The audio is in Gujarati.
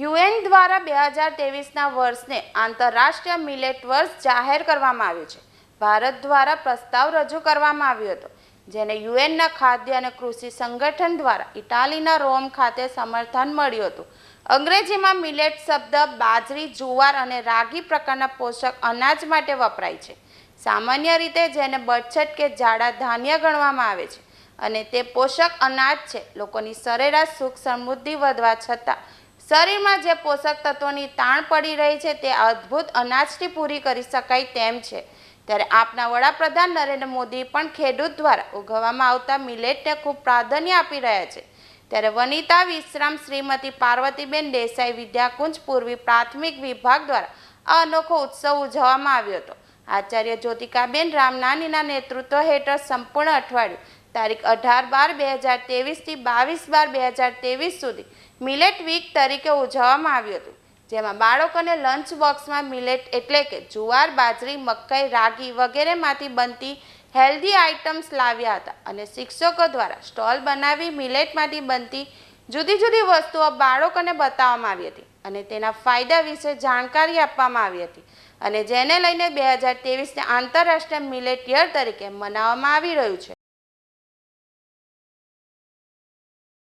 યુએન દ્વારા બે હજાર ત્રેવીસના વર્ષને આંતરરાષ્ટ્રીય મિલેટ વર્ષ જાહેર કરવામાં આવ્યું છે. ભારત દ્વારા પ્રસ્તાવ રજૂ કરવામાં આવ્યો હતો, જેને યુએનના ખાદ્ય અને કૃષિ સંગઠન દ્વારા ઇટાલીના રોમ ખાતે સમર્થન મળ્યું હતું. અંગ્રેજીમાં મિલેટ શબ્દ બાજરી, જુવાર અને રાગી પ્રકારના પોષક અનાજ માટે વપરાય છે. સામાન્ય રીતે જેને બચત કે જાડા ધાન્ય ગણવામાં આવે છે. અને તે પોષક અનાજ છે. લોકોની સરેરાશ સુખ સમૃદ્ધિ વધવા છતાં શરીરમાં જે પોષક તત્વોની તાણ પડી રહી છે તે અદ્ભુત અનાજથી પૂરી કરી શકાય તેમ છે. ત્યારે આપના વડાપ્રધાન નરેન્દ્ર મોદી પણ ખેડૂત દ્વારા ઉગવવામાં આવતા મિલેટને ખૂબ પ્રાધાન્ય આપી રહ્યા છે. ત્યારે વનિતા વિશ્રામ શ્રીમતી પાર્વતીબેન દેસાઈ વિદ્યાકુંજ પૂર્વી પ્રાથમિક વિભાગ દ્વારા આ અનોખો ઉત્સવ ઉજવવામાં આવ્યો હતો. આચાર્ય જ્યોતિકાબેન રામનાનીના નેતૃત્વ હેઠળ સંપૂર્ણ અઠવાડિયું તારીખ અઢાર બાર બે હજાર ત્રેવીસથી બાવીસ બાર બે હજાર ત્રેવીસ સુધી મિલેટ વીક તરીકે ઉજવવામાં આવ્યું હતું. જેમાં બાળકોને લંચ બોક્સમાં મિલેટ એટલે કે જુવાર, બાજરી, મકાઈ, રાગી વગેરેમાંથી બનતી હેલ્ધી આઇટમ્સ લાવ્યા હતા અને શિક્ષકો દ્વારા સ્ટોલ બનાવી મિલેટમાંથી બનતી જુદી જુદી વસ્તુઓ બાળકોને બતાવવામાં આવી હતી અને તેના ફાયદા વિશે જાણકારી આપવામાં આવી હતી અને જેને લઈને બે હજાર ત્રેવીસને આંતરરાષ્ટ્રીય મિલેટ યર તરીકે મનાવવામાં આવી રહ્યું છે.